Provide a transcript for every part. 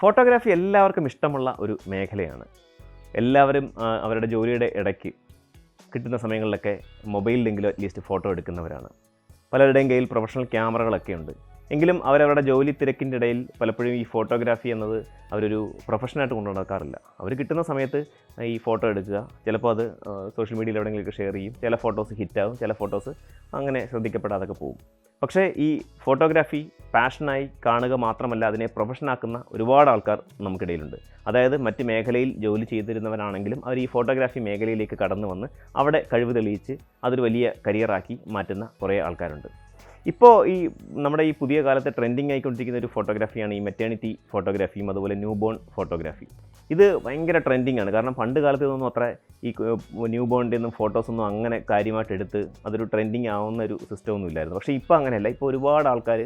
Photography എല്ലാവർക്കും ഇഷ്ടമുള്ള ഒരു മേഖലയാണ്. എല്ലാവരും അവരുടെ ജോലിയുടെ ഇടയ്ക്ക് കിട്ടുന്ന സമയങ്ങളിലൊക്കെ മൊബൈലിലെങ്കിലും അറ്റ്ലീസ്റ്റ് ഫോട്ടോ എടുക്കുന്നവരാണ്. പലരുടെയും കയ്യിൽ പ്രൊഫഷണൽ ക്യാമറകളൊക്കെ ഉണ്ട്. എങ്കിലും അവരവരുടെ ജോലി തിരക്കിന്റെ ഇടയിൽ പലപ്പോഴും ഈ ഫോട്ടോഗ്രാഫി എന്നത് അവരൊരു പ്രൊഫഷനായിട്ട് കൊണ്ടു നടക്കാറില്ല അവർ കിട്ടുന്ന സമയത്ത് ഈ ഫോട്ടോ എടുക്കുക. ചിലപ്പോൾ അത് സോഷ്യൽ മീഡിയയിൽ എവിടെയെങ്കിലുമൊക്കെ ഷെയർ ചെയ്യും. ചില ഫോട്ടോസ് ഹിറ്റാവും. ചില ഫോട്ടോസ് അങ്ങനെ ശ്രദ്ധിക്കപ്പെടാതൊക്കെ പോകും. പക്ഷേ ഈ ഫോട്ടോഗ്രാഫി പാഷനായി കാണുക മാത്രമല്ല അതിനെ പ്രൊഫഷനാക്കുന്ന ഒരുപാട് ആൾക്കാർ നമുക്കിടയിലുണ്ട്. അതായത് മറ്റ് മേഖലയിൽ ജോലി ചെയ്തിരുന്നവരാണെങ്കിലും അവർ ഈ ഫോട്ടോഗ്രാഫി മേഖലയിലേക്ക് കടന്നു വന്ന് അവിടെ കഴിവ് തെളിയിച്ച് അതൊരു വലിയ കരിയറാക്കി മാറ്റുന്ന കുറേ ആൾക്കാരുണ്ട്. ഇപ്പോൾ ഈ നമ്മുടെ ഈ പുതിയ കാലത്തെ ട്രെൻഡിങ് ആയിക്കൊണ്ടിരിക്കുന്ന ഒരു ഫോട്ടോഗ്രാഫിയാണ് ഈ മെറ്റേണിറ്റി ഫോട്ടോഗ്രാഫിയും അതുപോലെ ന്യൂ ബോൺ ഫോട്ടോഗ്രാഫി ഇത് ഭയങ്കര ട്രെൻഡിങ് ആണ്. കാരണം പണ്ട് കാലത്ത് ഇതൊന്നും അത്ര ഈ ന്യൂ ബോണിന്റെ ഒന്നും ഫോട്ടോസൊന്നും അങ്ങനെ കാര്യമായിട്ട് എടുത്ത് അതൊരു ട്രെൻഡിങ് ആവുന്ന ഒരു സിസ്റ്റം ഒന്നും ഇല്ലായിരുന്നു. പക്ഷേ ഇപ്പോൾ അങ്ങനെയല്ല. ഇപ്പോൾ ഒരുപാട് ആൾക്കാർ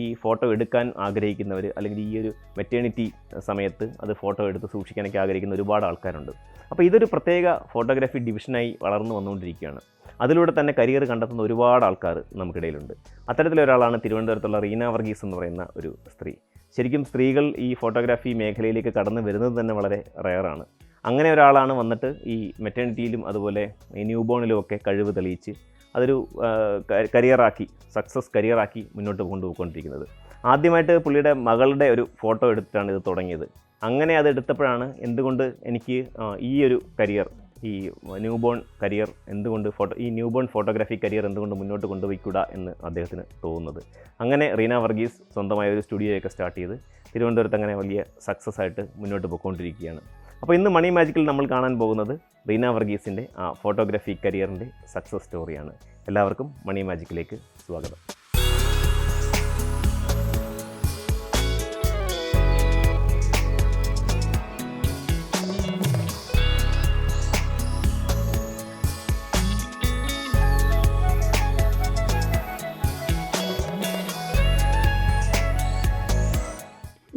ഈ ഫോട്ടോ എടുക്കാൻ ആഗ്രഹിക്കുന്നവർ അല്ലെങ്കിൽ ഈ ഒരു മെറ്റേണിറ്റി സമയത്ത് അത് ഫോട്ടോ എടുത്ത് സൂക്ഷിക്കാനൊക്കെ ആഗ്രഹിക്കുന്ന ഒരുപാട് ആൾക്കാരുണ്ട്. അപ്പോൾ ഇതൊരു പ്രത്യേക ഫോട്ടോഗ്രാഫി ഡിവിഷനായി വളർന്നു വന്നുകൊണ്ടിരിക്കുകയാണ്. അതിലൂടെ തന്നെ കരിയർ കണ്ടെത്തുന്ന ഒരുപാട് ആൾക്കാർ നമുക്കിടയിലുണ്ട്. അത്തരത്തിലൊരാളാണ് തിരുവനന്തപുരത്തുള്ള റീന വർഗീസ് എന്ന് പറയുന്ന ഒരു സ്ത്രീ. ശരിക്കും സ്ത്രീകൾ ഈ ഫോട്ടോഗ്രാഫി മേഖലയിലേക്ക് കടന്നു വരുന്നത് തന്നെ വളരെ റയറാണ് അങ്ങനെ ഒരാളാണ് വന്നിട്ട് ഈ മെറ്റേണിറ്റിയിലും അതുപോലെ ഈ ന്യൂബോണിലും ഒക്കെ കഴിവ് തെളിയിച്ച് അതൊരു കരിയറാക്കി സക്സസ് കരിയറാക്കി മുന്നോട്ട് കൊണ്ടുപോയിക്കൊണ്ടിരിക്കുന്നത്. ആദ്യമായിട്ട് പുള്ളിയുടെ മകളുടെ ഒരു ഫോട്ടോ എടുത്തിട്ടാണ് ഇത് തുടങ്ങിയത്. അങ്ങനെ അത് എടുത്തപ്പോഴാണ് എന്തുകൊണ്ട് എനിക്ക് ഈ ഒരു കരിയർ ഈ ന്യൂ ബോൺ കരിയർ എന്തുകൊണ്ട് ഫോട്ടോ ഈ ന്യൂ ബോൺ ഫോട്ടോഗ്രാഫി കരിയർ എന്തുകൊണ്ട് മുന്നോട്ട് കൊണ്ടുപോയിക്കൂട എന്ന് അദ്ദേഹത്തിന് തോന്നുന്നത്. അങ്ങനെ റീന വർഗീസ് സ്വന്തമായ ഒരു സ്റ്റുഡിയോയൊക്കെ സ്റ്റാർട്ട് ചെയ്ത് തിരുവനന്തപുരത്ത് അങ്ങനെ വലിയ സക്സസ് ആയിട്ട് മുന്നോട്ട് പോയിക്കൊണ്ടിരിക്കുകയാണ്. അപ്പോൾ ഇന്ന് മണി മാജിക്കിൽ നമ്മൾ കാണാൻ പോകുന്നത് റീന വർഗീസിന്റെ ആ ഫോട്ടോഗ്രാഫി കരിയറിന്റെ സക്സസ് സ്റ്റോറിയാണ് എല്ലാവർക്കും മണി മാജിക്കിലേക്ക് സ്വാഗതം.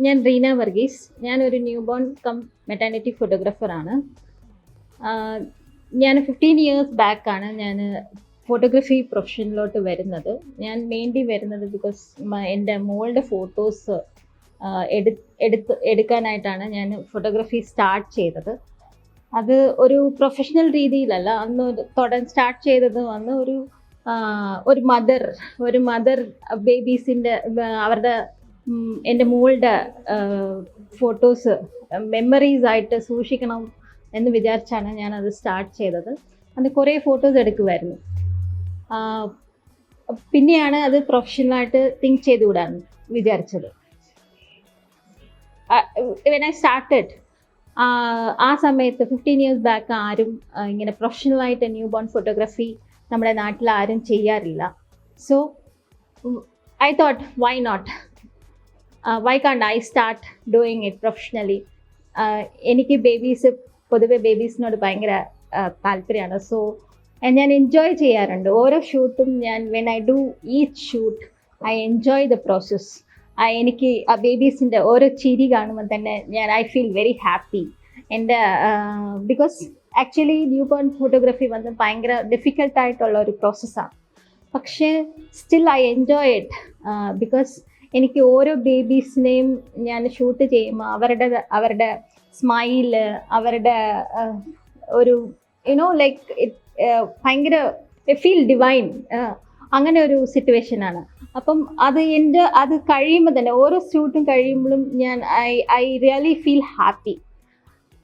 ഞാൻ റീന വർഗീസ്. ഞാനൊരു ന്യൂ ബോൺ കം മെറ്റാനിറ്റി ഫോട്ടോഗ്രാഫറാണ് ഞാൻ ഫിഫ്റ്റീൻ ഇയേഴ്സ് ബാക്കാണ് ഞാൻ ഫോട്ടോഗ്രാഫി പ്രൊഫഷനിലോട്ട് വരുന്നത്. ഞാൻ മെയിൻലി വരുന്നത് ബിക്കോസ് എന്റെ മോളുടെ ഫോട്ടോസ് എടു എടുത്ത് എടുക്കാനായിട്ടാണ് ഞാൻ ഫോട്ടോഗ്രാഫി സ്റ്റാർട്ട് ചെയ്തത്. അത് ഒരു പ്രൊഫഷണൽ രീതിയിലല്ല അന്ന് തുടങ്ങി സ്റ്റാർട്ട് ചെയ്തത് വന്ന് ഒരു ഒരു മദർ ഒരു മദർ ബേബീസിന്റെ അവരുടെ എന്റെ മോളുടെ ഫോട്ടോസ് മെമ്മറീസ് ആയിട്ട് സൂക്ഷിക്കണം എന്ന് വിചാരിച്ചാണ് ഞാനത് സ്റ്റാർട്ട് ചെയ്തത്. അത് കുറേ ഫോട്ടോസ് എടുക്കുമായിരുന്നു പിന്നെയാണ് അത് പ്രൊഫഷണലായിട്ട് തിങ്ക് ചെയ്തുകൂടാൻ വിചാരിച്ചത്. വെൻ ഐ സ്റ്റാർട്ടഡ് ആ സമയത്ത് ഫിഫ്റ്റീൻ ഇയേഴ്സ് ബാക്ക് ആരും ഇങ്ങനെ പ്രൊഫഷണലായിട്ട് ന്യൂ ബോൺ ഫോട്ടോഗ്രാഫി നമ്മുടെ നാട്ടിൽ ആരും ചെയ്യാറില്ല. So I thought why not why can't I start doing it professionally എനിക്ക് ബേബീസ് പൊതുവെ ബേബീസിനോട് ഭയങ്കര uh, താല്പര്യമാണ്. സോ ഞാൻ എൻജോയ് ചെയ്യാറുണ്ട്. ഓരോ ഷൂട്ടും ഞാൻ when I do each shoot I enjoy the process എനിക്ക് ആ ബേബീസിന്റെ ഓരോ ചിരി കാണുമ്പോൾ തന്നെ ഞാൻ ഐ ഫീൽ വെരി ഹാപ്പി എന്റെ because actually newborn photography വന്ന് ഭയങ്കര ഡിഫിക്കൽട്ടായിട്ടുള്ള ഒരു പ്രോസസ്സാണ് പക്ഷേ still I enjoy it because എനിക്ക് ഓരോ ബേബീസിനെയും ഞാൻ ഷൂട്ട് ചെയ്യുമ്പോൾ അവരുടെ അവരുടെ സ്മൈൽ അവരുടെ ഒരു യുനോ ലൈക്ക് ഭയങ്കര ഫീൽ ഡിവൈൻ അങ്ങനെ ഒരു സിറ്റുവേഷനാണ് അപ്പം അത് എന്റെ അത് കഴിയുമ്പോൾ തന്നെ ഓരോ ഷൂട്ടും കഴിയുമ്പോഴും ഞാൻ I I really feel happy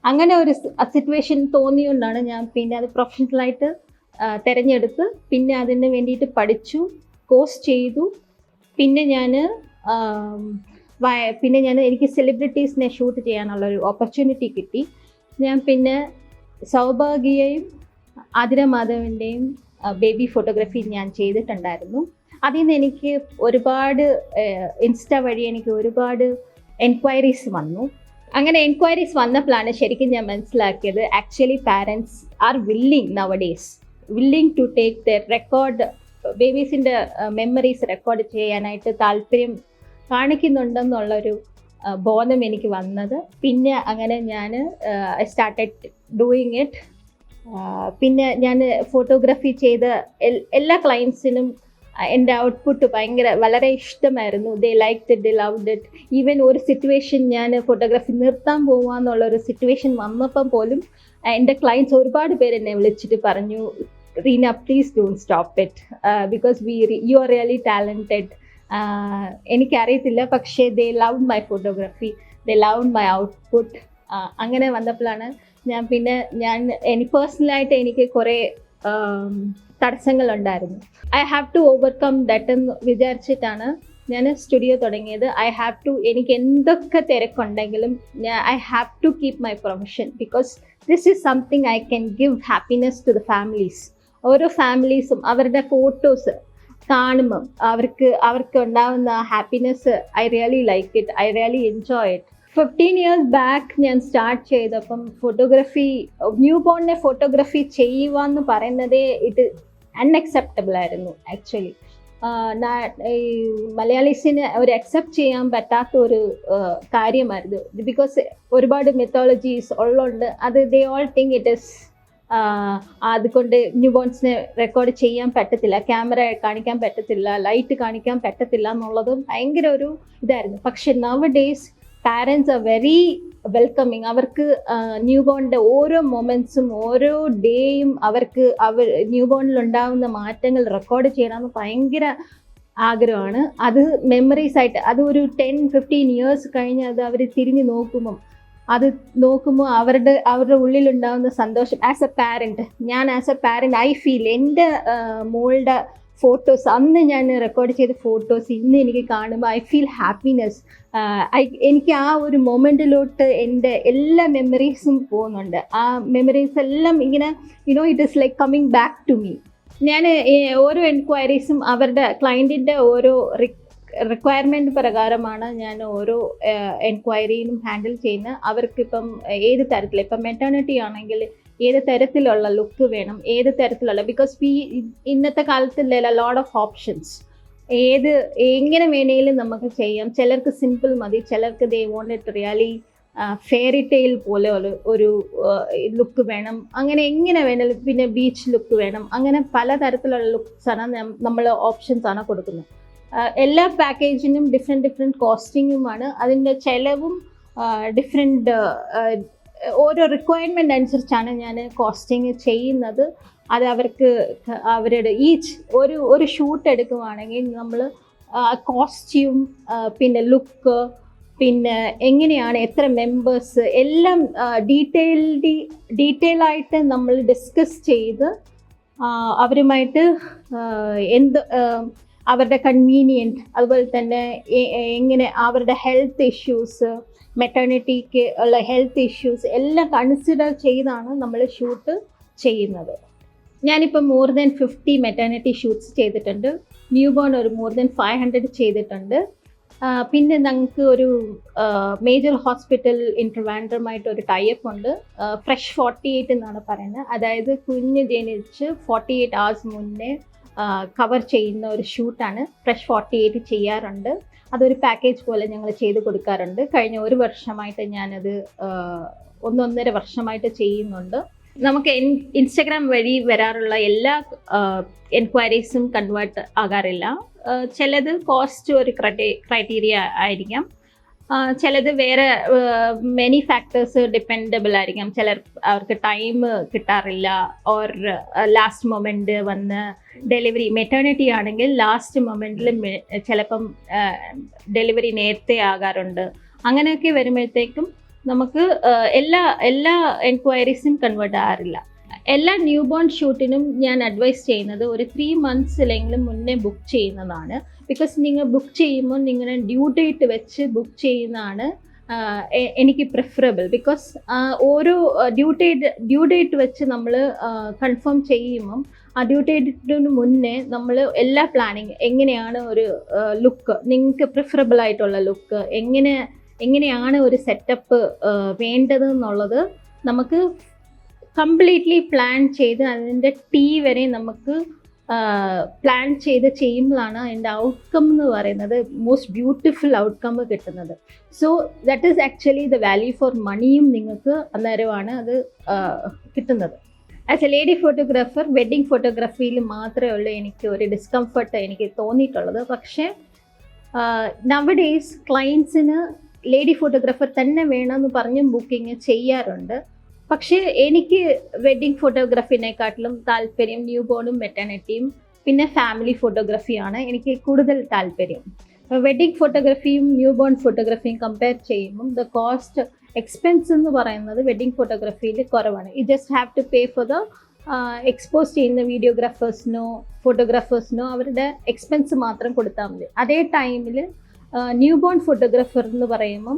അങ്ങനെ ഒരു സിറ്റുവേഷൻ തോന്നിയുകൊണ്ടാണ് ഞാൻ പിന്നെ അത് പ്രൊഫഷണലായിട്ട് തിരഞ്ഞെടുത്ത് പിന്നെ അതിന് വേണ്ടിയിട്ട് പഠിച്ചു കോഴ്സ് ചെയ്തു. പിന്നെ ഞാൻ പിന്നെ ഞാൻ എനിക്ക് സെലിബ്രിറ്റീസിനെ ഷൂട്ട് ചെയ്യാനുള്ള ഒരു ഓപ്പർച്യൂണിറ്റി കിട്ടി. ഞാൻ പിന്നെ സൗഭാഗ്യയും ആതിര മാധവന്റെയും ബേബി ഫോട്ടോഗ്രാഫി ഞാൻ ചെയ്തിട്ടുണ്ടായിരുന്നു. അതിൽ നിന്ന് എനിക്ക് ഒരുപാട് ഇൻസ്റ്റ വഴി എനിക്ക് ഒരുപാട് എൻക്വയറീസ് വന്നു. അങ്ങനെ എൻക്വയറീസ് വന്നപ്പോഴാണ് ശരിക്കും ഞാൻ മനസ്സിലാക്കിയത് actually parents are willing nowadays willing to take the record ബേബീസിന്റെ memories record ചെയ്യാനായിട്ട് താല്പര്യം കാണിക്കുന്നുണ്ടെന്നുള്ളൊരു ബോധം എനിക്ക് വന്നത്. പിന്നെ അങ്ങനെ ഞാൻ സ്റ്റാർട്ടഡ് ഡൂയിങ് ഇറ്റ് പിന്നെ ഞാൻ ഫോട്ടോഗ്രാഫി ചെയ്ത എല്ലാ ക്ലയൻസിനും എന്റെ ഔട്ട്പുട്ട് ഭയങ്കര വളരെ ഇഷ്ടമായിരുന്നു. They like it they love it even ഒരു സിറ്റുവേഷൻ ഞാൻ ഫോട്ടോഗ്രാഫി നിർത്താൻ പോവാന്നുള്ള ഒരു സിറ്റുവേഷൻ വന്നപ്പം പോലും എന്റെ ക്ലയൻസ് ഒരുപാട് പേര് എന്നെ വിളിച്ചിട്ട് പറഞ്ഞു Reena please don't stop it because we you are really talented എനിക്കറിയത്തില്ല പക്ഷേ they love my photography they love my output അങ്ങനെ വന്നപ്പോഴാണ് ഞാൻ പിന്നെ ഞാൻ എനിക്ക് പേഴ്സണലായിട്ട് എനിക്ക് കുറേ തടസ്സങ്ങളുണ്ടായിരുന്നു. I have to overcome that എന്ന് വിചാരിച്ചിട്ടാണ് ഞാൻ സ്റ്റുഡിയോ തുടങ്ങിയത്. ഐ ഹാവ് ടു എനിക്ക് എന്തൊക്കെ തിരക്കുണ്ടെങ്കിലും ഞാൻ I have to keep my profession because this is something I can give happiness to the families ഓരോ ഫാമിലീസും അവരുടെ ഫോട്ടോസ് കാണുമ്പം അവർക്ക് അവർക്ക് ഉണ്ടാവുന്ന happiness I really like it I really enjoy it fifteen years back ഞാൻ സ്റ്റാർട്ട് ചെയ്തപ്പം photography ന്യൂ ബോണിനെ ഫോട്ടോഗ്രാഫി ചെയ്യുക എന്ന് പറയുന്നതേ ഇത് അൺഅക്സെപ്റ്റബിൾ ആയിരുന്നു ആക്ച്വലി ഈ മലയാളീസിനെ ഒരു അക്സെപ്റ്റ് ചെയ്യാൻ പറ്റാത്ത ഒരു കാര്യമായിരുന്നു. ബിക്കോസ് ഒരുപാട് മെത്തോളജീസ് ഉള്ളതുകൊണ്ട് അത് they all think it is അതുകൊണ്ട് ന്യൂ ബോൺസിനെ റെക്കോർഡ് ചെയ്യാൻ പറ്റത്തില്ല ക്യാമറ കാണിക്കാൻ പറ്റത്തില്ല ലൈറ്റ് കാണിക്കാൻ പറ്റത്തില്ല എന്നുള്ളതും ഭയങ്കര ഒരു ഇതായിരുന്നു. പക്ഷെ nowadays parents are very welcoming അവർക്ക് ന്യൂ ബോണിന്റെ ഓരോ മൊമെൻസും ഓരോ ഡേയും അവർക്ക് അവർ ന്യൂ ബോണിൽ ഉണ്ടാകുന്ന മാറ്റങ്ങൾ റെക്കോർഡ് ചെയ്യണമെന്ന് ഭയങ്കര ആഗ്രഹമാണ്. അത് മെമ്മറീസ് ആയിട്ട് അത് ഒരു ടെൻ ഫിഫ്റ്റീൻ ഇയേഴ്സ് കഴിഞ്ഞ് അത് അവർ തിരിഞ്ഞു നോക്കുമ്പം അത് നോക്കുമ്പോൾ അവരുടെ അവരുടെ ഉള്ളിലുണ്ടാകുന്ന സന്തോഷം. ആസ് എ പാരന്റ് ഞാൻ as a parent I feel എന്റെ മോളുടെ ഫോട്ടോസ് അന്ന് ഞാൻ റെക്കോർഡ് ചെയ്ത ഫോട്ടോസ് ഇന്ന് എനിക്ക് കാണുമ്പോൾ ഐ ഫീൽ ഹാപ്പിനെസ് ഐ എനിക്ക് ആ ഒരു മൊമെന്റിലോട്ട് എന്റെ എല്ലാ മെമ്മറീസും പോകുന്നുണ്ട്. ആ മെമ്മറീസ് എല്ലാം ഇങ്ങനെ you know it is like coming back to me ഞാൻ ഓരോ എൻക്വയറീസും അവരുടെ ക്ലയന്റിന്റെ ഓരോ റിക്വയർമെന്റ് പ്രകാരമാണ് ഞാൻ ഓരോ എൻക്വയറിയും ഹാൻഡിൽ ചെയ്യുന്നത് അവർക്കിപ്പം ഏത് തരത്തിൽ ഇപ്പം മെറ്റേണിറ്റി ആണെങ്കിൽ ഏത് തരത്തിലുള്ള ലുക്ക് വേണം ഏത് തരത്തിലുള്ള ബിക്കോസ് വി ഇന്നത്തെ കാലത്തില്ല ലോഡ് ഓഫ് ഓപ്ഷൻസ് ഏത് എങ്ങനെ വേണേലും നമുക്ക് ചെയ്യാം. ചിലർക്ക് സിമ്പിൾ മതി ചിലർക്ക് they want it really fairy tale പോലെ ഒരു ലുക്ക് വേണം. അങ്ങനെ എങ്ങനെ വേണേലും പിന്നെ ബീച്ച് ലുക്ക് വേണം. അങ്ങനെ പലതരത്തിലുള്ള ലുക്സാണ് നമ്മൾ ഓപ്ഷൻസ് ആണ് കൊടുക്കുന്നത്. എല്ലാ പാക്കേജിനും ഡിഫറെന്റ് ഡിഫറെന്റ് കോസ്റ്റിങ്ങുമാണ് അതിന്റെ ചിലവും ഡിഫറെന്റ് ഓരോ റിക്വയർമെന്റ് അനുസരിച്ചാണ് ഞാൻ കോസ്റ്റിങ് ചെയ്യുന്നത്. അത് അവർക്ക് അവരുടെ ഈച്ച് ഒരു ഒരു ഷൂട്ട് എടുക്കുവാണെങ്കിൽ നമ്മൾ കോസ്റ്റ്യൂം പിന്നെ ലുക്ക് പിന്നെ എങ്ങനെയാണ് എത്ര മെമ്പേഴ്സ് എല്ലാം ഡീറ്റെയിൽഡി ഡീറ്റെയിൽ ആയിട്ട് നമ്മൾ ഡിസ്കസ് ചെയ്ത് അവരുമായിട്ട് എന്ത് അവരുടെ കൺവീനിയന്റ് അതുപോലെ തന്നെ എങ്ങനെ അവരുടെ ഹെൽത്ത് ഇഷ്യൂസ് മെറ്റേണിറ്റിക്ക് ഉള്ള ഹെൽത്ത് ഇഷ്യൂസ് എല്ലാം കൺസിഡർ ചെയ്താണ് നമ്മൾ ഷൂട്ട് ചെയ്യുന്നത്. ഞാനിപ്പോൾ more than fifty maternity shoots ചെയ്തിട്ടുണ്ട്. ന്യൂ ബോൺ ഒരു മോർ ദാൻ ഫൈവ് ഹൺഡ്രഡ് ചെയ്തിട്ടുണ്ട്. പിന്നെ ഞങ്ങൾക്ക് ഒരു മേജർ ഹോസ്പിറ്റൽ ഇന്റർവാൻഡറുമായിട്ട് ഒരു ടൈപ്പ് ഉണ്ട്. ഫ്രഷ് ഫോർട്ടി എയ്റ്റ് എന്നാണ് പറയുന്നത്. അതായത് കുഞ്ഞ് ജനിച്ച് ഫോർട്ടി എയ്റ്റ് അവേഴ്സ് മുന്നേ കവർ ചെയ്യുന്ന ഒരു ഷൂട്ടാണ് ഫ്രഷ് ഫോർട്ടി എയ്റ്റ് ചെയ്യാറുണ്ട്. അതൊരു പാക്കേജ് പോലെ ഞങ്ങൾ ചെയ്ത് കൊടുക്കാറുണ്ട്. കഴിഞ്ഞ ഒരു വർഷമായിട്ട് ഞാനത് ഒന്നൊന്നര വർഷമായിട്ട് ചെയ്യുന്നുണ്ട്. നമുക്ക് ഇൻ- ഇൻസ്റ്റഗ്രാം വഴി വരാറുള്ള എല്ലാ എൻക്വയറീസും കൺവേർട്ട് ആകാറില്ല. ചിലത് കോസ്റ്റ് ഒരു ക്രൈറ്റീരിയ ആയിരിക്കാം. ചിലത് വേറെ മെനി ഫാക്ടേഴ്സ് ഡിപ്പെൻഡബിൾ ആയിരിക്കാം. ചിലർ അവർക്ക് ടൈം കിട്ടാറില്ല. ഓർ ലാസ്റ്റ് മൊമെന്റ് വന്ന് ഡെലിവറി മെറ്റേണിറ്റി ആണെങ്കിൽ ലാസ്റ്റ് മൊമെന്റിൽ ചിലപ്പം ഡെലിവറി നേരത്തെ ആകാറുണ്ട്. അങ്ങനെയൊക്കെ വരുമ്പോഴത്തേക്കും നമുക്ക് എല്ലാ എല്ലാ എൻക്വയറീസും കൺവേർട്ട് ആകാറില്ല. എല്ലാ ന്യൂ ബോൺ ഷൂട്ടിനും ഞാൻ അഡ്വൈസ് ചെയ്യുന്നത് ഒരു ത്രീ അല്ലെങ്കിൽ മുന്നേ ബുക്ക് ചെയ്യുന്നതാണ്. ബിക്കോസ് നിങ്ങൾ ബുക്ക് ചെയ്യുമ്പോൾ നിങ്ങളുടെ ഡ്യൂ ഡേറ്റ് വെച്ച് ബുക്ക് ചെയ്യുന്നതാണ് എനിക്ക് പ്രിഫറബിൾ ബിക്കോസ് ഓരോ ഡ്യൂ ഡേറ്റ് ഡ്യൂ ഡേറ്റ് വെച്ച് നമ്മൾ കൺഫേം ചെയ്യുമ്പം ആ ഡ്യൂ ഡേറ്റിന് മുന്നേ നമ്മൾ എല്ലാ പ്ലാനിങ് എങ്ങനെയാണ് ഒരു ലുക്ക് നിങ്ങൾക്ക് പ്രിഫറബിൾ ആയിട്ടുള്ള ലുക്ക് എങ്ങനെ എങ്ങനെയാണ് ഒരു സെറ്റപ്പ് വേണ്ടത് എന്നുള്ളത് നമുക്ക് കംപ്ലീറ്റ്ലി പ്ലാൻ ചെയ്ത് അതിന്റെ ടീ വരെ നമുക്ക് പ്ലാൻ ചെയ്ത് ചെയ്യുമ്പോഴാണ് അതിന്റെ ഔട്ട്കം എന്ന് പറയുന്നത് മോസ്റ്റ് ബ്യൂട്ടിഫുൾ ഔട്ട്കം കിട്ടുന്നത്. So that is actually the value for മണിയും നിങ്ങൾക്ക് അന്നേരമാണ് അത് കിട്ടുന്നത്. As a lady photographer wedding ഫോട്ടോഗ്രാഫിയിൽ മാത്രമേ ഉള്ളൂ എനിക്ക് ഒരു ഡിസ്കംഫർട്ട് എനിക്ക് തോന്നിയിട്ടുള്ളത്. പക്ഷേ നവ ഡേയ്സ് ക്ലയൻസിന് ലേഡി ഫോട്ടോഗ്രാഫർ തന്നെ വേണമെന്ന് പറഞ്ഞും ബുക്കിംഗ് ചെയ്യാറുണ്ട്. പക്ഷേ എനിക്ക് വെഡ്ഡിങ് ഫോട്ടോഗ്രാഫിനെക്കാട്ടിലും താല്പര്യം ന്യൂ ബോണും മെറ്റേണിറ്റിയും പിന്നെ ഫാമിലി ഫോട്ടോഗ്രാഫിയാണ് എനിക്ക് കൂടുതൽ താല്പര്യം. വെഡ്ഡിങ് ഫോട്ടോഗ്രാഫിയും ന്യൂ ബോൺ ഫോട്ടോഗ്രാഫിയും കമ്പയർ ചെയ്യുമ്പം ദ കോസ്റ്റ് എക്സ്പെൻസ് എന്ന് പറയുന്നത് വെഡ്ഡിങ് ഫോട്ടോഗ്രാഫിയിൽ കുറവാണ്. We just have to pay for the expose ചെയ്യുന്ന വീഡിയോഗ്രാഫേഴ്സിനോ ഫോട്ടോഗ്രാഫേഴ്സിനോ അവരുടെ എക്സ്പെൻസ് മാത്രം കൊടുത്താൽ മതി. അതേ ടൈമിൽ ന്യൂ ബോൺ ഫോട്ടോഗ്രാഫർ എന്ന് പറയുമ്പം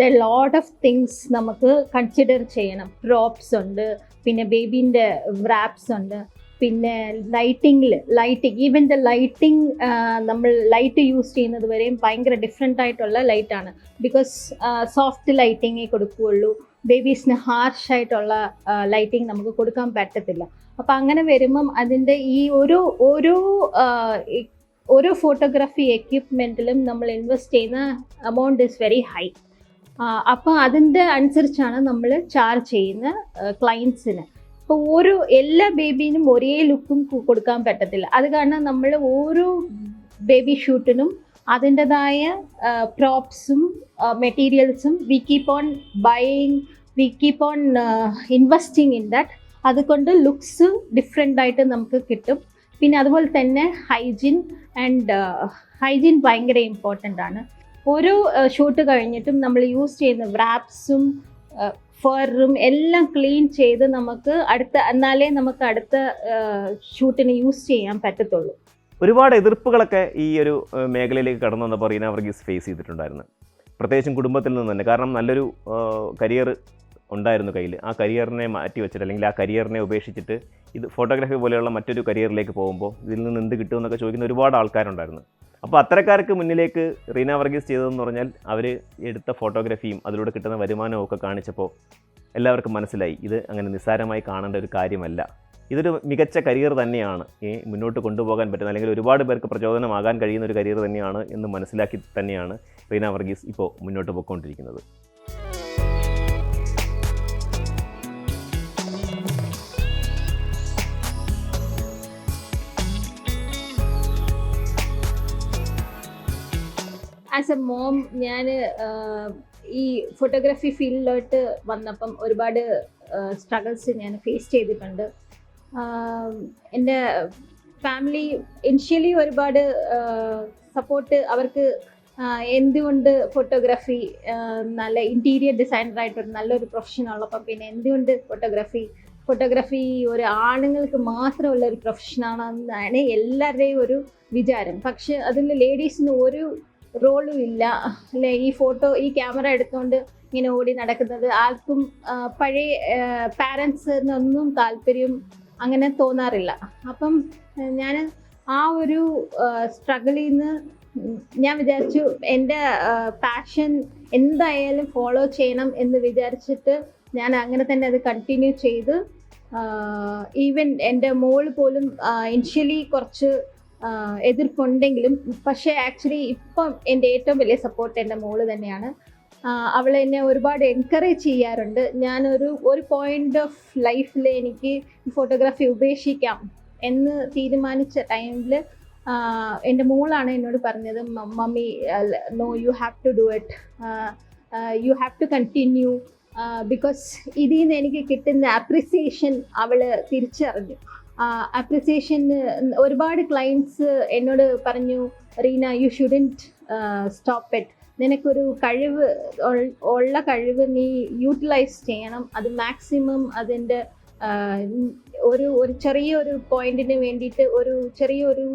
ദ ലോട്ട് ഓഫ് തിങ്സ് നമുക്ക് കൺസിഡർ ചെയ്യണം. ഡ്രോപ്സ് ഉണ്ട് പിന്നെ ബേബീന്റെ വ്രാപ്സ് ഉണ്ട് പിന്നെ ലൈറ്റിങ്ങിൽ ലൈറ്റിംഗ് ഈവൻ ദ ലൈറ്റിംഗ് നമ്മൾ ലൈറ്റ് യൂസ് ചെയ്യുന്നത് വരെയും ഭയങ്കര ഡിഫറെന്റ് ആയിട്ടുള്ള ലൈറ്റാണ് ബിക്കോസ് സോഫ്റ്റ് ലൈറ്റിങ്ങേ കൊടുക്കുകയുള്ളൂ. ബേബീസിന് ഹാർഷ് ആയിട്ടുള്ള ലൈറ്റിംഗ് നമുക്ക് കൊടുക്കാൻ പറ്റത്തില്ല. അപ്പം അങ്ങനെ വരുമ്പം അതിന്റെ ഈ ഒരു ഈ ഓരോ ഫോട്ടോഗ്രാഫി എക്യുപ്മെന്റിലും നമ്മൾ ഇൻവെസ്റ്റ് ചെയ്യുന്ന എമൗണ്ട് ഇസ് വെരി ഹൈ അപ്പോൾ അതിന്റെ അനുസരിച്ചാണ് നമ്മൾ ചാർജ് ചെയ്യുന്ന ക്ലയൻസിന് ഇപ്പോൾ ഓരോ എല്ലാ ബേബീനും ഒരേ ലുക്കും കൊടുക്കാൻ പറ്റത്തില്ല. അത് കാരണം നമ്മൾ ഓരോ ബേബി ഷൂട്ടിനും അതിന്റെതായ പ്രോപ്സും മെറ്റീരിയൽസും we keep on buying we keep on investing in that അതുകൊണ്ട് ലുക്സ് ഡിഫറെന്റ് ആയിട്ട് നമുക്ക് കിട്ടും. പിന്നെ അതുപോലെ തന്നെ ഹൈജീൻ ആൻഡ് ഹൈജീൻ ഭയങ്കര ഇമ്പോർട്ടന്റ് ആണ്. ഓരോ ഷൂട്ട് കഴിഞ്ഞിട്ടും നമ്മൾ യൂസ് ചെയ്യുന്ന വ്രാപ്സും ഫറും എല്ലാം ക്ലീൻ ചെയ്ത് നമുക്ക് അടുത്ത എന്നാലേ നമുക്ക് അടുത്ത ഷൂട്ടിന് യൂസ് ചെയ്യാൻ പറ്റത്തുള്ളൂ. ഒരുപാട് എതിർപ്പുകളൊക്കെ ഈ ഒരു മേഖലയിലേക്ക് കടന്നു വന്നപ്പോൾ റീന വർഗീസ് ഫേസ് ചെയ്തിട്ടുണ്ടായിരുന്നു. പ്രത്യേകിച്ചും കുടുംബത്തിൽ നിന്ന് തന്നെ. കാരണം നല്ലൊരു കരിയർ ഉണ്ടായിരുന്നു കയ്യിൽ. ആ കരിയറിനെ മാറ്റി വെച്ചിട്ട് അല്ലെങ്കിൽ ആ കരിയറിനെ ഉപേക്ഷിച്ചിട്ട് ഇത് ഫോട്ടോഗ്രാഫി പോലെയുള്ള മറ്റൊരു കരിയറിലേക്ക് പോകുമ്പോൾ ഇതിൽ നിന്ന് എന്ത് കിട്ടുമെന്നൊക്കെ ചോദിക്കുന്ന ഒരുപാട് ആൾക്കാരുണ്ടായിരുന്നു. അപ്പോൾ അത്തരക്കാർക്ക് മുന്നിലേക്ക് റീന വർഗീസ് ചെയ്തതെന്ന് പറഞ്ഞാൽ അവർ എടുത്ത ഫോട്ടോഗ്രാഫിയും അതിലൂടെ കിട്ടുന്ന വരുമാനവും ഒക്കെ കാണിച്ചപ്പോൾ എല്ലാവർക്കും മനസ്സിലായി. ഇത് അങ്ങനെ നിസ്സാരമായി കാണേണ്ട ഒരു കാര്യമല്ല. ഇതൊരു മികച്ച കരിയർ തന്നെയാണ്. ഈ മുന്നോട്ട് കൊണ്ടുപോകാൻ പറ്റുന്ന അല്ലെങ്കിൽ ഒരുപാട് പേർക്ക് പ്രചോദനമാകാൻ കഴിയുന്ന ഒരു കരിയർ തന്നെയാണ് എന്ന് മനസ്സിലാക്കി തന്നെയാണ് റീന വർഗീസ് ഇപ്പോൾ മുന്നോട്ട് പോയിക്കൊണ്ടിരിക്കുന്നത്. ആസ് എ മോം ഞാൻ ഈ ഫോട്ടോഗ്രാഫി ഫീൽഡിലോട്ട് വന്നപ്പം ഒരുപാട് സ്ട്രഗിൾസ് ഞാൻ ഫേസ് ചെയ്തിട്ടുണ്ട്. എന്റെ ഫാമിലി ഇനിഷ്യലി ഒരുപാട് സപ്പോർട്ട് അവർക്ക് എന്തുകൊണ്ട് ഫോട്ടോഗ്രാഫി നല്ല ഇന്റീരിയർ ഡിസൈനറായിട്ട് ഒരു നല്ലൊരു പ്രൊഫഷൻ ഉള്ളപ്പം പിന്നെ എന്തുകൊണ്ട് ഫോട്ടോഗ്രാഫി ഫോട്ടോഗ്രാഫി ഒരു ആണുങ്ങൾക്ക് മാത്രമുള്ള ഒരു പ്രൊഫഷനാണെന്നാണ് എല്ലാവരുടെയും ഒരു വിചാരം. പക്ഷെ അതിൽ ലേഡീസിന് ഒരു റോളും ഇല്ല അല്ലെ ഈ ഫോട്ടോ ഈ ക്യാമറ എടുത്തുകൊണ്ട് ഇങ്ങനെ ഓടി നടക്കുന്നത് ആർക്കും പഴയ പാരൻസിനൊന്നും താല്പര്യം അങ്ങനെ തോന്നാറില്ല. അപ്പം ഞാൻ ആ ഒരു സ്ട്രഗിളിൽ നിന്ന് ഞാൻ വിചാരിച്ചു എന്റെ പാഷൻ എന്തായാലും ഫോളോ ചെയ്യണം എന്ന് വിചാരിച്ചിട്ട് ഞാൻ അങ്ങനെ തന്നെ അത് കണ്ടിന്യൂ ചെയ്ത് ഈവൻ എന്റെ മോൾ പോലും ഇനിഷ്യലി കുറച്ച് എതിർപ്പുണ്ടെങ്കിലും പക്ഷേ ആക്ച്വലി ഇപ്പം എന്റെ ഏറ്റവും വലിയ സപ്പോർട്ട് എന്റെ മോൾ തന്നെയാണ്. അവൾ എന്നെ ഒരുപാട് എൻകറേജ് ചെയ്യാറുണ്ട്. ഞാനൊരു ഒരു പോയിന്റ് ഓഫ് ലൈഫിൽ എനിക്ക് ഫോട്ടോഗ്രാഫി ഉപേക്ഷിക്കാം എന്ന് തീരുമാനിച്ച ടൈമിൽ എന്റെ മോളാണ് എന്നോട് പറഞ്ഞത് mummy no you have to do it you have to continue because ഇതിൽ നിന്ന് എനിക്ക് കിട്ടുന്ന അപ്രിസിയേഷൻ അവൾ തിരിച്ചറിഞ്ഞു. അപ്രിസിയേഷൻ ഒരുപാട് ക്ലയൻസ് എന്നോട് പറഞ്ഞു Reena you shouldn't stop it നിനക്കൊരു കഴിവ് ഉള്ള കഴിവ് നീ യൂട്ടിലൈസ് ചെയ്യണം. അത് മാക്സിമം അതിന്റെ ഒരു ഒരു ചെറിയൊരു പോയിന്റിന് വേണ്ടിയിട്ട് ഒരു ചെറിയൊരു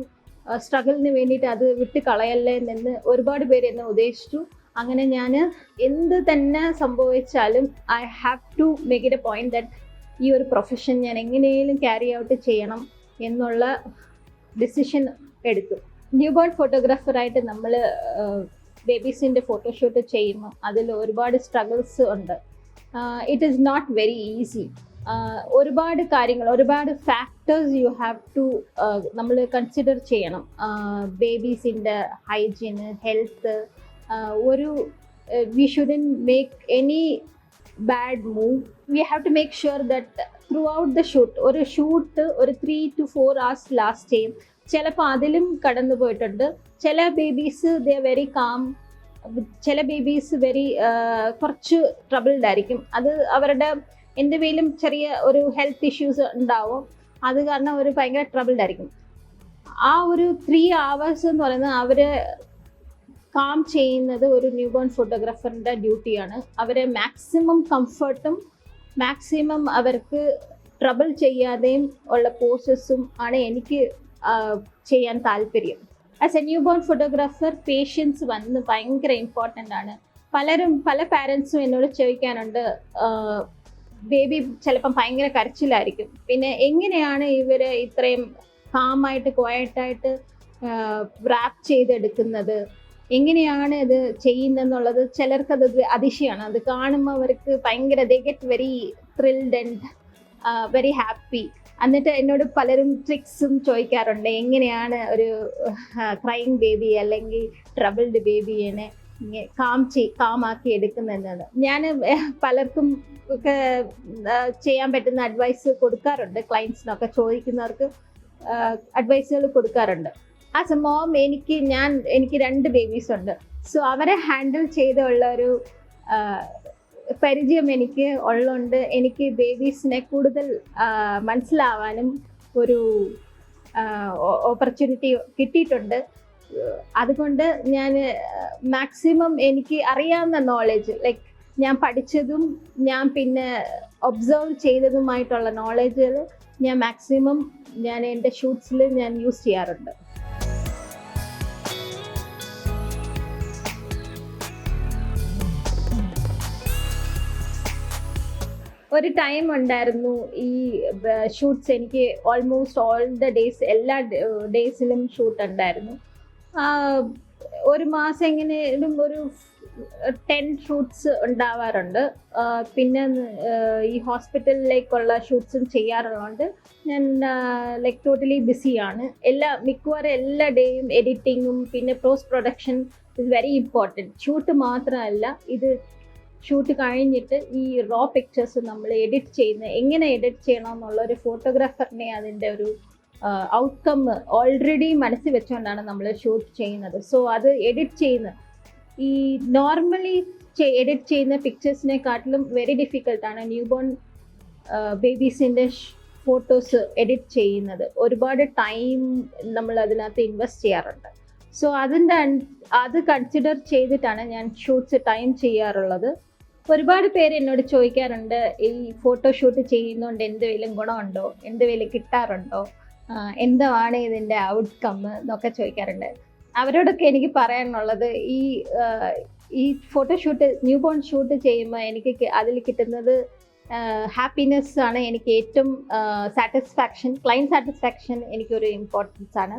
സ്ട്രഗിളിന് വേണ്ടിയിട്ട് അത് വിട്ട് കളയല്ലേ എന്ന് ഒരുപാട് പേര് എന്നെ ഉദ്ദേശിച്ചു. അങ്ങനെ ഞാൻ എന്ത് തന്നെ സംഭവിച്ചാലും I have to make it a point that ഈ ഒരു പ്രൊഫഷൻ ഞാൻ എങ്ങനെയും ക്യാരി ഔട്ട് ചെയ്യണം എന്നുള്ള ഡിസിഷൻ എടുത്തു. ന്യൂ ബോൺ ഫോട്ടോഗ്രാഫറായിട്ട് നമ്മൾ ബേബീസിന്റെ ഫോട്ടോഷൂട്ട് ചെയ്യുന്നു. അതിൽ ഒരുപാട് സ്ട്രഗിൾസ് ഉണ്ട്. It is not very easy ഒരുപാട് കാര്യങ്ങൾ ഒരുപാട് ഫാക്ടേഴ്സ് യു ഹാവ് ടു നമ്മൾ കൺസിഡർ ചെയ്യണം. ബേബീസിന്റെ ഹൈജീന് ഹെൽത്ത് ഒരു we shouldn't make any bad move we have to make sure that throughout the shoot ഒരു ഷൂട്ട് ഒരു three to four hours last ചെയ്യും ചിലപ്പോൾ അതിലും കടന്നു പോയിട്ടുണ്ട്. ചില ബേബീസ് ദ വെരി കാം ചില ബേബീസ് വെരി കുറച്ച് ട്രബിൾഡ് ആയിരിക്കും. അത് അവരുടെ എന്തെങ്കിലും ചെറിയ ഒരു ഹെൽത്ത് ഇഷ്യൂസ് ഉണ്ടാവും. അത് കാരണം അവർ ഭയങ്കര ട്രബിൾഡ് ആയിരിക്കും. ആ ഒരു ത്രീ അവേഴ്സ് എന്ന് പറയുന്നത് അവർ കാം ചെയ്യുന്നത് ഒരു ന്യൂ ബോൺ ഫോട്ടോഗ്രാഫറിന്റെ ഡ്യൂട്ടിയാണ് അവരെ മാക്സിമം കംഫർട്ടും മാക്സിമം അവർക്ക് ട്രബിൾ ചെയ്യാതെയും ഉള്ള പോസസും ആണ് എനിക്ക് ചെയ്യാൻ താല്പര്യം. As a new born photographer patience വന്ന് ഭയങ്കര ഇമ്പോർട്ടന്റ് ആണ്. പലരും പല പാരൻസും എന്നോട് ചോദിക്കാനുണ്ട് ബേബി ചിലപ്പം ഭയങ്കര കരച്ചിലായിരിക്കും. പിന്നെ എങ്ങനെയാണ് ഇവർ ഇത്രയും കാമായിട്ട് ക്വയറ്റായിട്ട് റാപ്പ് ചെയ്തെടുക്കുന്നത്? എങ്ങനെയാണ് ഇത് ചെയ്യുന്നതെന്നുള്ളത് ചിലർക്കത് അത് അതിശയമാണ്. അത് കാണുമ്പോൾ അവർക്ക് ഭയങ്കര they get very thrilled and very happy എന്നിട്ട് എന്നോട് പലരും ട്രിക്സും ചോദിക്കാറുണ്ട്. എങ്ങനെയാണ് ഒരു ക്രൈങ് ബേബി അല്ലെങ്കിൽ ട്രബിൾഡ് ബേബിയെ കാം ചെയ് കാമാക്കി എടുക്കുന്നതെന്നത്. ഞാൻ പലർക്കും ഒക്കെ ചെയ്യാൻ പറ്റുന്ന അഡ്വൈസ് കൊടുക്കാറുണ്ട്. ക്ലയൻസിനൊക്കെ ചോദിക്കുന്നവർക്ക് അഡ്വൈസുകൾ കൊടുക്കാറുണ്ട്. ആസ് എ മോം എനിക്ക് ഞാൻ എനിക്ക് രണ്ട് ബേബീസ് ഉണ്ട്. സോ അവരെ ഹാൻഡിൽ ചെയ്തുള്ള ഒരു പരിചയം എനിക്ക് ഉള്ളതുകൊണ്ട് എനിക്ക് ബേബീസിനെ കൂടുതൽ മനസ്സിലാവാനും ഒരു ഓപ്പർച്യൂണിറ്റി കിട്ടിയിട്ടുണ്ട്. അതുകൊണ്ട് ഞാൻ മാക്സിമം എനിക്ക് അറിയാവുന്ന നോളേജ് ലൈക്ക് ഞാൻ പഠിച്ചതും ഞാൻ പിന്നെ ഒബ്സർവ് ചെയ്തതുമായിട്ടുള്ള നോളേജുകൾ ഞാൻ മാക്സിമം ഞാൻ എന്റെ ഷൂട്ട്സിൽ ഞാൻ യൂസ് ചെയ്യാറുണ്ട്. ഒരു ടൈം ഉണ്ടായിരുന്നു ഈ ഷൂട്ട്സ് എനിക്ക് ഓൾമോസ്റ്റ് ഓൾ ദ ഡേയ്സ് എല്ലാ ഡേയ്സിലും ഷൂട്ട് ഉണ്ടായിരുന്നു. ഒരു മാസം എങ്ങനെയും ഒരു ടെൻ ഷൂട്ട്സ് ഉണ്ടാവാറുണ്ട്. പിന്നെ ഈ ഹോസ്പിറ്റലിലേക്കുള്ള ഷൂട്ട്സും ചെയ്യാറുള്ളതുകൊണ്ട് ഞാൻ ലൈക്ക് ടോട്ടലി ബിസിയാണ് എല്ലാ മിക്കവാറും എല്ലാ ഡേയും എഡിറ്റിങ്ങും പിന്നെ post production is very important shoot മാത്രമല്ല ഇത് ഷൂട്ട് കഴിഞ്ഞിട്ട് ഈ റോ പിക്ചേഴ്സ് നമ്മൾ എഡിറ്റ് ചെയ്യുന്ന എങ്ങനെ എഡിറ്റ് ചെയ്യണം എന്നുള്ള ഒരു ഫോട്ടോഗ്രാഫറിനെ അതിന്റെ ഒരു ഔട്ട്കം ഓൾറെഡി മനസ്സിൽ വെച്ചുകൊണ്ടാണ് നമ്മൾ ഷൂട്ട് ചെയ്യുന്നത്. സോ അത് എഡിറ്റ് ചെയ്യുന്ന ഈ നോർമലി എഡിറ്റ് ചെയ്യുന്ന പിക്ചേഴ്സിനെക്കാട്ടിലും വെരി ഡിഫിക്കൽട്ടാണ് ന്യൂ ബോൺ ബേബീസിന്റെ ഫോട്ടോസ് എഡിറ്റ് ചെയ്യുന്നത്. ഒരുപാട് ടൈം നമ്മൾ അതിനകത്ത് ഇൻവെസ്റ്റ് ചെയ്യാറുണ്ട്. സോ അതിന്റെ അത് കൺസിഡർ ചെയ്തിട്ടാണ് ഞാൻ ഷൂട്ട്സ് ടൈം ചെയ്യാറുള്ളത്. ഒരുപാട് പേര് എന്നോട് ചോദിക്കാറുണ്ട് ഈ ഫോട്ടോ ഷൂട്ട് ചെയ്യുന്നതുകൊണ്ട് എന്തെങ്കിലും ഗുണമുണ്ടോ? എന്തെങ്കിലും കിട്ടാറുണ്ടോ? എന്താണ് ഇതിന്റെ ഔട്ട്കം എന്നൊക്കെ ചോദിക്കാറുണ്ട്. അവരോടൊക്കെ എനിക്ക് പറയാനുള്ളത് ഈ ഈ ഫോട്ടോഷൂട്ട് ന്യൂ ബോൺ ഷൂട്ട് ചെയ്യുമ്പോൾ എനിക്ക് അതിൽ കിട്ടുന്നത് ഹാപ്പിനെസ് ആണ്. എനിക്ക് ഏറ്റവും സാറ്റിസ്ഫാക്ഷൻ ക്ലൈന്റ് സാറ്റിസ്ഫാക്ഷൻ എനിക്കൊരു ഇമ്പോർട്ടൻസ് ആണ്.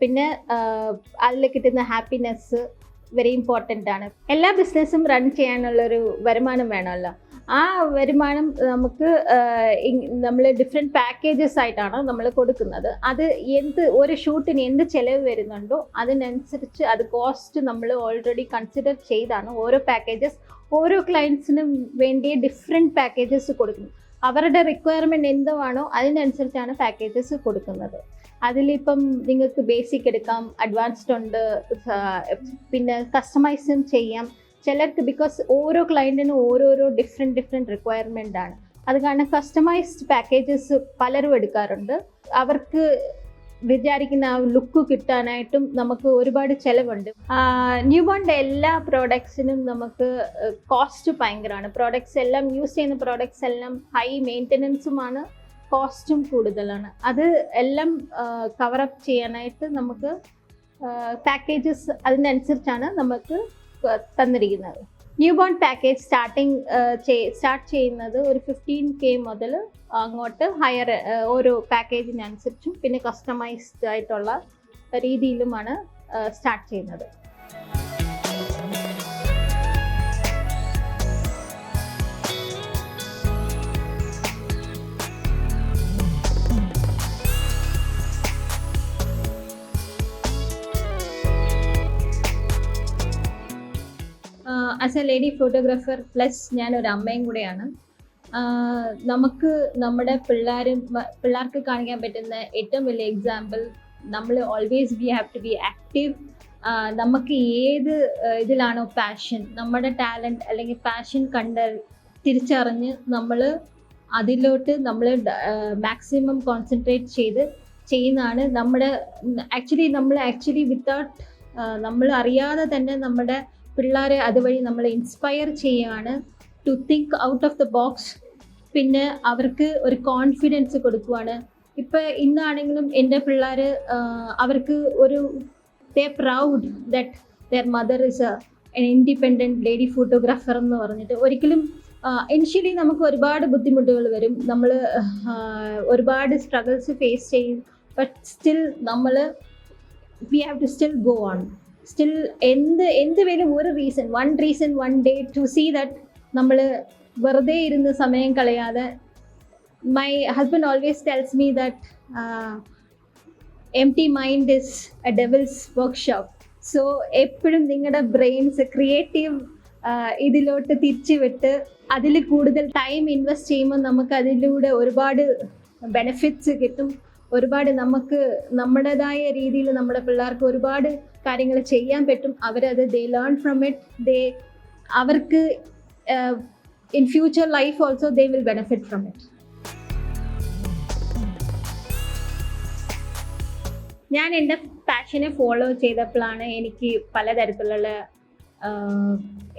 പിന്നെ അതിൽ കിട്ടുന്ന ഹാപ്പിനെസ് വെരി ഇമ്പോർട്ടന്റ് ആണ്. എല്ലാ ബിസിനസ്സും റൺ ചെയ്യാനുള്ളൊരു വരുമാനം വേണമല്ലോ. ആ വരുമാനം നമുക്ക് നമ്മൾ ഡിഫറെന്റ് പാക്കേജസ് ആയിട്ടാണ് നമ്മൾ കൊടുക്കുന്നത്. അത് എന്ത് ഒരു ഷൂട്ടിന് എന്ത് ചിലവ് വരുന്നുണ്ടോ അതിനനുസരിച്ച് അത് കോസ്റ്റ് നമ്മൾ ഓൾറെഡി കൺസിഡർ ചെയ്താണ് ഓരോ പാക്കേജസ് ഓരോ ക്ലയൻസിനും വേണ്ടി ഡിഫറെന്റ് പാക്കേജസ് കൊടുക്കുന്നത്. അവരുടെ റിക്വയർമെന്റ് എന്തുവാണോ അതിനനുസരിച്ചാണ് പാക്കേജസ് കൊടുക്കുന്നത്. അതിലിപ്പം നിങ്ങൾക്ക് ബേസിക് എടുക്കാം അഡ്വാൻസ്ഡ് ഉണ്ട് പിന്നെ കസ്റ്റമൈസും ചെയ്യാം. ചിലർക്ക് ബിക്കോസ് ഓരോ ക്ലയന്റിനും ഓരോരോ ഡിഫറെന്റ് ഡിഫറെന്റ് റിക്വയർമെന്റ് ആണ്. അത് കാരണം കസ്റ്റമൈസ്ഡ് പാക്കേജസ് പലരും എടുക്കാറുണ്ട്. അവർക്ക് വിചാരിക്കുന്ന ആ ലുക്ക് കിട്ടാനായിട്ടും നമുക്ക് ഒരുപാട് ചിലവുണ്ട്. ന്യൂ ബോണിന്റെ എല്ലാ പ്രോഡക്ട്സിനും നമുക്ക് കോസ്റ്റ് ഭയങ്കരമാണ്. പ്രോഡക്ട്സ് എല്ലാം യൂസ് ചെയ്യുന്ന പ്രോഡക്ട്സ് എല്ലാം ഹൈ മെയിന്റനൻസുമാണ് കോസ്റ്റും കൂടുതലാണ്. അത് എല്ലാം കവറപ്പ് ചെയ്യാനായിട്ട് നമുക്ക് പാക്കേജസ് അതിനനുസരിച്ചാണ് നമുക്ക് തന്നിരിക്കുന്നത്. New born package starting start ചെയ്യുന്നത് ഒരു ഫിഫ്റ്റീൻ കെ മുതൽ അങ്ങോട്ട് ഹയർ ഓരോ പാക്കേജിനനുസരിച്ചും പിന്നെ കസ്റ്റമൈസ്ഡ് ആയിട്ടുള്ള രീതിയിലുമാണ് സ്റ്റാർട്ട് ചെയ്യുന്നത്. As a lady photographer plus ഞാൻ ഒരു അമ്മയും കൂടെയാണ്. നമുക്ക് നമ്മുടെ പിള്ളേരും പിള്ളേർക്ക് കാണിക്കാൻ പറ്റുന്ന ഏറ്റവും വലിയ എക്സാമ്പിൾ നമ്മൾ always we have to be active നമുക്ക് ഏത് ഇതിലാണോ പാഷൻ നമ്മുടെ ടാലന്റ് അല്ലെങ്കിൽ പാഷൻ കണ്ട് തിരിച്ചറിഞ്ഞ് നമ്മൾ അതിലോട്ട് നമ്മൾ മാക്സിമം കോൺസെൻട്രേറ്റ് ചെയ്ത് ചെയ്യുന്നതാണ് നമ്മുടെ ആക്ച്വലി നമ്മൾ ആക്ച്വലി വിത്തൗട്ട് നമ്മൾ അറിയാതെ തന്നെ നമ്മുടെ പിള്ളേരെ അതുവഴി നമ്മൾ ഇൻസ്പയർ ചെയ്യുകയാണ് to think out of the box പിന്നെ അവർക്ക് ഒരു കോൺഫിഡൻസ് കൊടുക്കുവാണ്. ഇപ്പം ഇന്നാണെങ്കിലും എന്റെ പിള്ളേർ അവർക്ക് ഒരു they proud that their mother is an independent lady photographer എന്ന് പറഞ്ഞിട്ട് ഒരിക്കലും ഇനിഷ്യലി നമുക്ക് ഒരുപാട് ബുദ്ധിമുട്ടുകൾ വരും. നമ്മൾ ഒരുപാട് സ്ട്രഗിൾസ് ഫേസ് ചെയ്യും. ബട്ട് സ്റ്റിൽ നമ്മൾ we have to still go on still എന്ത് എന്ത് പേരും ഒരു reason one reason one day to see that നമ്മൾ വെറുതെ ഇരുന്ന് സമയം കളയാതെ my husband always tells me that empty mind is a devil's workshop so എപ്പോഴും നിങ്ങളുടെ ബ്രെയിൻസ് ക്രിയേറ്റീവ് ഇതിലോട്ട് തിരിച്ചു വിട്ട് അതിൽ കൂടുതൽ ടൈം ഇൻവെസ്റ്റ് ചെയ്യുമ്പോൾ നമുക്ക് അതിലൂടെ ഒരുപാട് ബെനിഫിറ്റ്സ് കിട്ടും. ഒരുപാട് നമുക്ക് നമ്മുടേതായ രീതിയിൽ നമ്മുടെ പിള്ളേർക്ക് ഒരുപാട് കാര്യങ്ങൾ ചെയ്യാൻ പറ്റും. അവരത് they learn from it they അവർക്ക് in future life also they will benefit from it ഞാൻ എന്റെ പാഷനെ ഫോളോ ചെയ്തപ്പോഴാണ് എനിക്ക് പലതരത്തിലുള്ള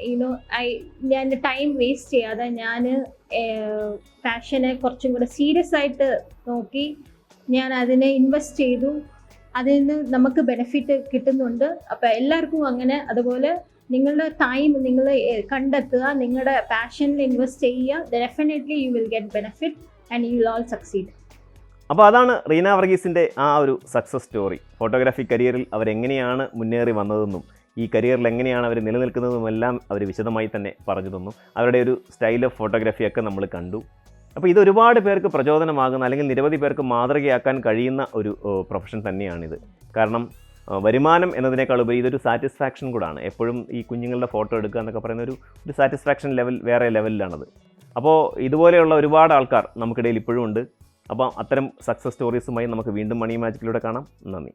യുനോ ഐ ഞാൻ ടൈം വേസ്റ്റ് ചെയ്യാതെ ഞാൻ പാഷനെ കുറച്ചും കൂടെ സീരിയസ് ആയിട്ട് നോക്കി ഞാൻ അതിനെ ഇൻവെസ്റ്റ് ചെയ്തു. അതിൽ നിന്ന് നമുക്ക് ബെനിഫിറ്റ് കിട്ടുന്നുണ്ട്. അപ്പോൾ എല്ലാവർക്കും അങ്ങനെ അതുപോലെ നിങ്ങളുടെ ടൈം നിങ്ങൾ കണ്ടെത്തുക നിങ്ങളുടെ പാഷനിൽ ഇൻവെസ്റ്റ് ചെയ്യുക definitely you will get benefit and you will all succeed അപ്പോൾ അതാണ് റീന വർഗീസിന്റെ ആ ഒരു സക്സസ് സ്റ്റോറി ഫോട്ടോഗ്രാഫി കരിയറിൽ അവരെങ്ങനെയാണ് മുന്നേറി വന്നതെന്നും ഈ കരിയറിൽ എങ്ങനെയാണ് അവർ നിലനിൽക്കുന്നതും എല്ലാം അവർ വിശദമായി തന്നെ പറഞ്ഞു തന്നു. അവരുടെ ഒരു സ്റ്റൈൽ ഓഫ് ഫോട്ടോഗ്രാഫിയൊക്കെ നമ്മൾ കണ്ടു. അപ്പോൾ ഇത് ഒരുപാട് പേർക്ക് പ്രചോദനമാകുന്ന അല്ലെങ്കിൽ നിരവധി പേർക്ക് മാതൃകയാക്കാൻ കഴിയുന്ന ഒരു പ്രൊഫഷൻ തന്നെയാണിത്. കാരണം വരുമാനം എന്നതിനേക്കാൾ ഉപരി ഇതൊരു സാറ്റിസ്ഫാക്ഷൻ കൂടാണ്. എപ്പോഴും ഈ കുഞ്ഞുങ്ങളുടെ ഫോട്ടോ എടുക്കുക എന്നൊക്കെ പറയുന്ന ഒരു ഒരു സാറ്റിസ്ഫാക്ഷൻ ലെവൽ വേറെ ലെവലിലാണത് അപ്പോൾ ഇതുപോലെയുള്ള ഒരുപാട് ആൾക്കാർ നമുക്കിടയിൽ ഇപ്പോഴും ഉണ്ട്. അപ്പോൾ അത്തരം സക്സസ് സ്റ്റോറീസുമായി നമുക്ക് വീണ്ടും മണി മാജിക്കിലൂടെ കാണാം. നന്ദി.